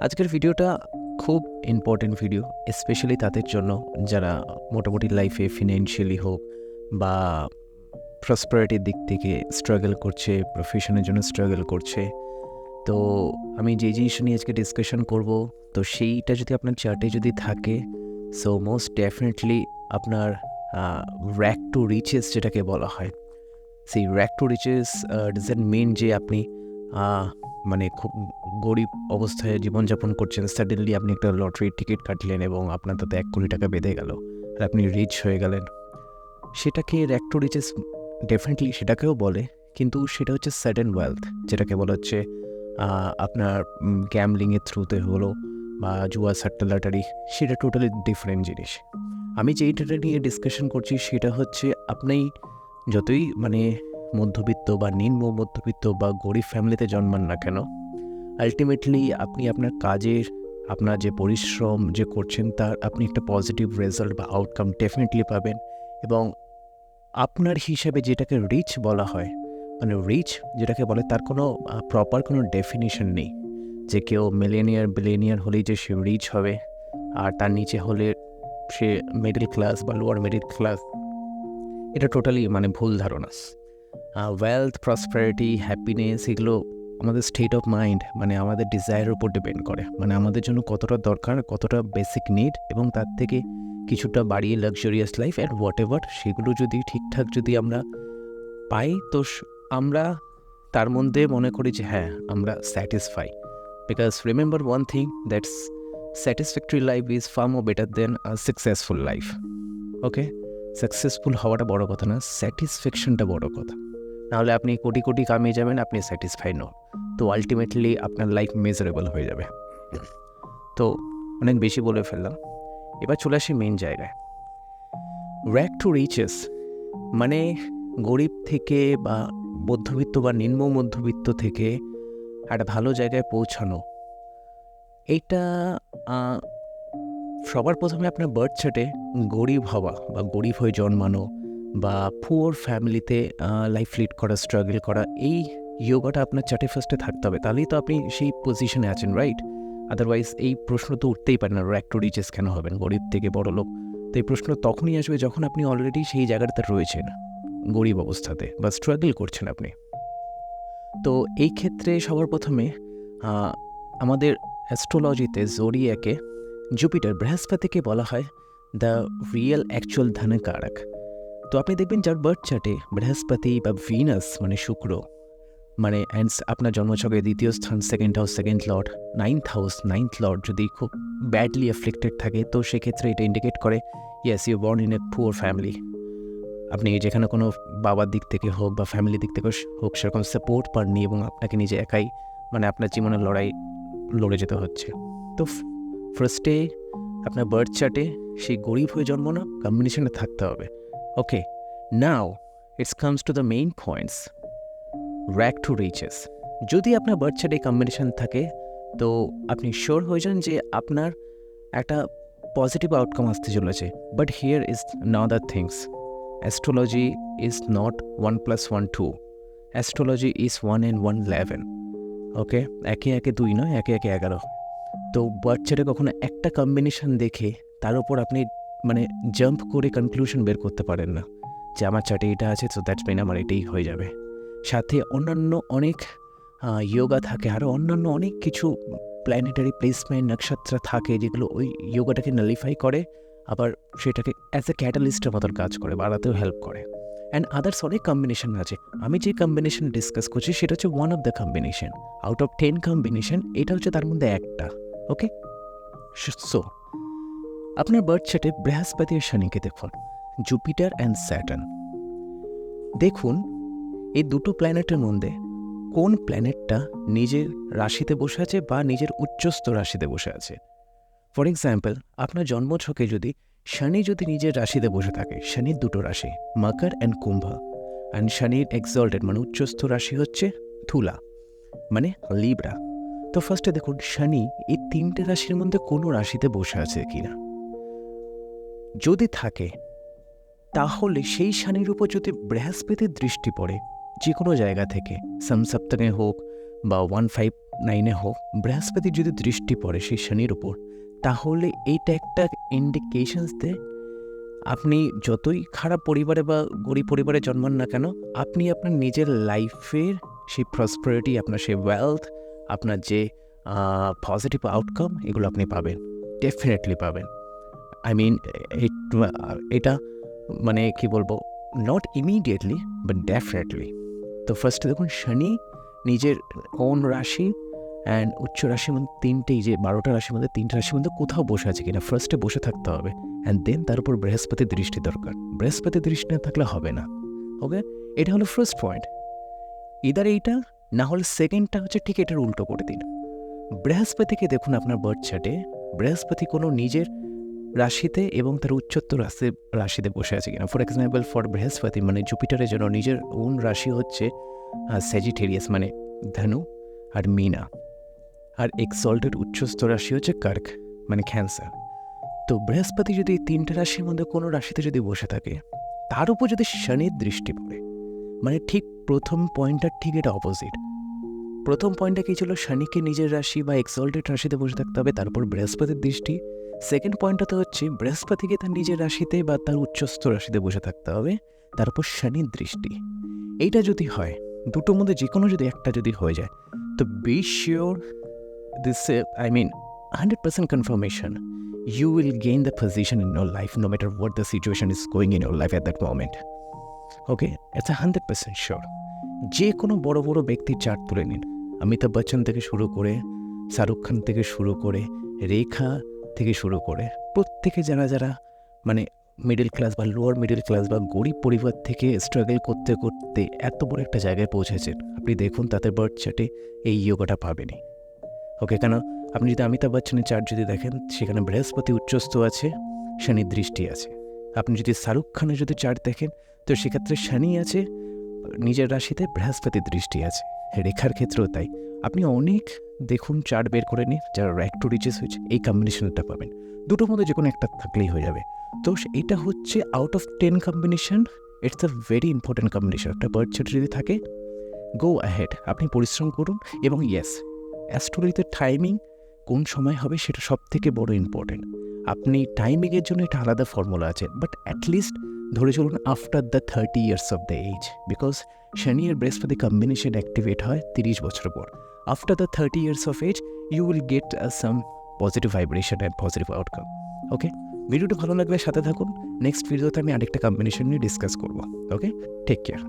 আজকের ভিডিওটা খুব ইম্পর্টেন্ট ভিডিও স্পেশালি তাদের জন্য যারা মোটামুটি লাইফে ফিনান্সিয়ালি হোক বা প্রসপারিটির দিক থেকে স্ট্রাগল করছে প্রফেশনের জন্য স্ট্রাগল করছে। তো আমি যে জিনিসটা নিয়ে আজকে ডিসকাশন করব, তো সেইটা যদি আপনার চার্টে যদি থাকে সো মোস্ট ডেফিনেটলি আপনার র্যাক টু রিচেস যেটাকে বলা হয়। সেই র্যাক টু রিচেস ডিজাইন মেন যে আপনি মানে খুব গরিব অবস্থায় জীবনযাপন করছেন। সাডেনলি আপনি একটা লটারির টিকিট কাটলেন এবং আপনার তাতে এক কোটি টাকা বেঁধে গেল। আর আপনি রিচ হয়ে গেলেন। সেটাকে র্যাক টু রিচেস ডেফিনেটলি সেটাকেও বলে, কিন্তু সেটা হচ্ছে সাডেন ওয়েলথ যেটাকে বলা হচ্ছে আপনার গ্যামলিংয়ের থ্রুতে হলো বা জুয়া সাট্টা লটারি, সেটা টোটালি ডিফারেন্ট জিনিস। আমি যেইটা নিয়ে ডিসকাশন করছি সেটা হচ্ছে, আপনি যতই মানে মধ্যবিত্ত বা নিম্ন মধ্যবিত্ত বা গরিব ফ্যামিলিতে জন্মান না কেন? আলটিমেটলি আপনি আপনার কাজের, আপনার যে পরিশ্রম যে করছেন তার আপনি একটা পজিটিভ রেজাল্ট বা আউটকাম ডেফিনেটলি পাবেন এবং আপনার হিসাবে যেটাকে রিচ বলা হয় মানে রিচ যেটাকে বলে তার কোনো প্রপার কোনো ডেফিনিশন নেই। যে কেউ মিলেনিয়ার বিলেনিয়ার হলেই যে সে রিচ হবে আর তার নিচে হলে সে মিডল ক্লাস বা লোয়ার মিডিল ক্লাস এটা টোটালি মানে ভুল ধারণা। ওয়েলথ প্রসপারিটি হ্যাপিনেস এগুলো আমাদের স্টেট অফ মাইন্ড মানে আমাদের ডিজায়ারের উপর ডিপেন্ড করে। মানে আমাদের জন্য কতটা দরকার, কতটা বেসিক নিড এবং তার থেকে কিছুটা বাড়িয়ে luxurious life and whatever সেগুলো যদি ঠিকঠাক যদি আমরা পাই, তো আমরা তার মধ্যে মনে করি যে হ্যাঁ আমরা satisfy because remember one thing that's satisfactory life is far more better than a successful life okay successful হওয়াটা বড় কথা না স্যাটিসফ্যাকশনটা বড় কথা। নাহলে আপনি কোটি কোটি কামিয়ে যাবেন, আপনি স্যাটিসফাই নন। তো আলটিমেটলি আপনার লাইফ মেজারেবল হয়ে যাবে। তো অনেক বেশি বলে ফেললাম। এবার চলে আসি মেন জায়গায়। র্যাক টু রিচেস মানে গরিব থেকে বা মধ্যবিত্ত বা নিম্ন মধ্যবিত্ত থেকে একটা ভালো জায়গায় পৌঁছানো। এইটা সবার প্রথমে আপনার বার্থ চার্টে গরিব হওয়া বা গরিব হয়ে জন্মানো বা পুয়ার ফ্যামিলিতে লাইফ লিড করা স্ট্রাগল করা, এই ইয়োগাটা আপনার চার্টে ফার্স্টে থাকতে হবে। তাহলেই তো আপনি সেই পজিশনে আছেন রাইট আদারওয়াইজ এই প্রশ্ন তো উঠতেই পারে না র্যাক টু রিচেস কেন হবেন? গরিব থেকে বড় লোক। তো এই প্রশ্ন তখনই আসবে যখন আপনি অলরেডি সেই জায়গাটাতে রয়েছেন, গরিব অবস্থাতে বা স্ট্রাগল করছেন আপনি। তো এই ক্ষেত্রে সবার প্রথমে আমাদের অ্যাস্ট্রোলজিতে জোরিয়াকে জুপিটার বৃহস্পতিকে বলা হয় দ্য রিয়েল অ্যাকচুয়াল ধনকারক। তো আপনি দেখবেন যার বার্থ চার্টে বৃহস্পতি বা ভিনাস মানে শুক্র মানে অ্যান্ড আপনার জন্মছকে দ্বিতীয় স্থান second house second lord ninth house ninth lord যদি খুব ব্যাডলি অ্যাফ্লিক্টেড থাকে, তো সেক্ষেত্রে এটা ইন্ডিকেট করে yes you born in a poor family আপনি যেখানে কোনো বাবার দিক থেকে হোক বা ফ্যামিলির দিক থেকে হোক, সেরকম সাপোর্ট পাননি এবং আপনাকে নিজে একাই মানে আপনার জীবনের লড়াই লড়ে যেতে হচ্ছে। তো ফার্স্টে আপনার বার্থ চার্টে সেই গরিব হয়ে জন্ম না কম্বিনেশনে থাকতে হবে। Okay now it's comes to the main points rag to riches যদি আপনার বার্থ চার্টে কম্বিনেশন থাকে, তো আপনি শিওর হয়ে যান যে আপনার একটা পজিটিভ আউটকাম আসতে চলেছে। But here is another things astrology is not one plus one two astrology is one and one eleven okay একে একে দুই নয়, একে একে এগারো। তো বাচ্চাটা কখনো একটা কম্বিনেশন দেখে, তার উপর আপনি মানে জাম্প করে কনক্লুশন বের করতে পারেন না। যে আমার চার্টে এটা আছে তো দ্যাটস মিন আমার এটাই হয়ে যাবে। সাথে অন্যান্য অনেক যোগা থাকে আরও অন্যান্য অনেক কিছু প্ল্যানেটারি প্লেসমেন্ট নক্ষত্র থাকে, যেগুলো ওই যোগাটাকে নালিফাই করে, আবার সেটাকে অ্যাজ এ ক্যাটালিস্টের মতন কাজ করে, বাড়াতেও হেল্প করে। অ্যান্ড আদার্স অনেক কম্বিনেশন আছে। আমি যে কম্বিনেশন ডিসকাস করছি, সেটা হচ্ছে one of the combination out of ten combination এটা হচ্ছে তার মধ্যে একটা ওকে সো আপনার বার্থ চার্টে বৃহস্পতি আর শনিকে দেখুন, জুপিটার অ্যান্ড স্যাটার্ন। দেখুন, এই দুটো প্ল্যানেটের মধ্যে কোন প্ল্যানেটটা নিজের রাশিতে বসে আছে বা নিজের উচ্চস্থ রাশিতে বসে আছে। ফর এক্সাম্পল আপনার জন্মছকে যদি শনি যদি নিজের রাশিতে বসে থাকে, শনির দুটো রাশি, মকর অ্যান্ড কুম্ভ। অ্যান্ড শনির এক্সল্টেড মানে উচ্চস্থ রাশি হচ্ছে তুলা মানে লিব্রা তো ফার্স্টে দেখুন, শনি এই তিনটে রাশির মধ্যে কোনো রাশিতে বসে আছে কিনা। যদি থাকে, তাহলে সেই শনির উপর যদি বৃহস্পতির দৃষ্টি পড়ে, যে কোনো জায়গা থেকে, সমসপ্তমে হোক বা ওয়ান ফাইভ নাইনে হোক, বৃহস্পতির যদি দৃষ্টি পড়ে সেই শনির উপর, তাহলে এইটা একটা ইন্ডিকেশনস দেয় আপনি যতই খারাপ পরিবারে বা গরিব পরিবারে জন্মান না কেন, আপনি আপনার নিজের লাইফের সেই প্রসপারিটি আপনার সেই ওয়েলথ আপনার যে পজিটিভ আউটকাম এগুলো আপনি পাবেন। ডেফিনেটলি পাবেন। আই মিন এটা মানে কি বলব নট ইমিডিয়েটলি বাট ডেফিনেটলি তো ফার্স্টে দেখুন, শনি নিজের কোন রাশি অ্যান্ড উচ্চ রাশির মধ্যে তিনটেই যে বারোটা রাশির মধ্যে তিনটে রাশির মধ্যে কোথাও বসে আছে কিনা ফার্স্টে বসে থাকতে হবে অ্যান্ড দেন তার উপর বৃহস্পতির দৃষ্টি দরকার। বৃহস্পতির দৃষ্টি না থাকলে হবে না ওকে এটা হলো ফার্স্ট পয়েন্ট ইদার এইটা, না হলে সেকেন্ডটা হচ্ছে ঠিক এটার উল্টো করে দিন। বৃহস্পতিকে দেখুন আপনার বার্থ চার্টে বৃহস্পতি কোনো নিজের রাশিতে এবং তার উচ্চত্তর রাশি রাশিতে বসে আছে কিনা। ফর এক্সাম্পল ফর বৃহস্পতি মানে জুপিটারের জন্য নিজের ওন রাশি হচ্ছে সেজিটেরিয়াস মানে ধনু আর মিনা। আর এক্সল্টের উচ্চস্থ রাশি হচ্ছে কার্ক মানে ক্যান্সার তো বৃহস্পতি যদি এই তিনটে রাশির মধ্যে কোনো রাশিতে যদি বসে থাকে, তার উপর যদি শনির দৃষ্টি পড়ে মানে ঠিক প্রথম পয়েন্টটা ঠিক এটা অপোজিট প্রথম পয়েন্টটা কী ছিল? শনিকে নিজের রাশি বা এক্সল্টেড রাশিতে বসে থাকতে হবে, তারপর বৃহস্পতির দৃষ্টি সেকেন্ড পয়েন্টটা তো হচ্ছে বৃহস্পতিকে তার নিজের রাশিতে বা তার উচ্চস্থ রাশিতে বসে থাকতে হবে তারপর শনির দৃষ্টি। এইটা যদি হয় দুটোর মধ্যে যে কোনো যদি একটা যদি হয়ে যায় তো be sure this uh, i mean 100% confirmation you will gain the position in your life no matter what the situation is going in your life at that moment. Okay a hundred percent sure যে কোনো বড় বড় ব্যক্তির chart তুলে নিন। অমিতাভ বচ্চন থেকে শুরু করে শাহরুখ খান থেকে শুরু করে রেখা থেকে শুরু করে প্রত্যেকে যারা যারা মানে মিডল ক্লাস বা লোয়ার মিডল ক্লাস বা গরিব পরিবার থেকে স্ট্রাগল করতে করতে এত বড় একটা জায়গায় পৌঁছেছেন, আপনি দেখুন তাদের বার্থ চার্টে এই ইয়োগাটা পাবেনই। ওকে কেন? আপনি যদি অমিতাভ বচ্চনের চার্ট যদি দেখেন, সেখানে বৃহস্পতি উচ্চস্থ আছে শনির দৃষ্টি আছে। আপনি যদি শাহরুখ খানের যদি চার্ট দেখেন, তো সেক্ষেত্রে শনি আছে, নিজের রাশিতে বৃহস্পতির দৃষ্টি আছে। রেখার ক্ষেত্রেও তাই। আপনি অনেক দেখুন চার্ট বের করে নিন, যারা র্যাক টু রিচেস হয়েছে, এই কম্বিনেশনটা পাবেন। দুটোর মধ্যে যে কোনো একটা থাকলেই হয়ে যাবে। তো এটা হচ্ছে out of ten combination it's a very important combination একটা বার্ড চার্ট যদি থাকে গো অ্যাহেড আপনি পরিশ্রম করুন, এবং ইয়েস অ্যাস্ট্রোলজিতে টাইমিং কোন সময় হবে সেটা সব থেকে বড় ইম্পর্টেন্ট আপনি টাইমিংয়ের জন্য একটা আলাদা ফর্মুলা আছে বাট অ্যাটলিস্ট ধরে চলুন after the thirty years of the age because Shani R Brihaspati combination activate হয় তিরিশ বছর পর। After the thirty years of age you will get some positive vibration and positive outcome okay ভিডিওটা ভালো লাগলে সাথে থাকুন। নেক্সট ভিডিওতে আমি আরেকটা কম্বিনেশন নিয়ে ডিসকাস করব। Okay take care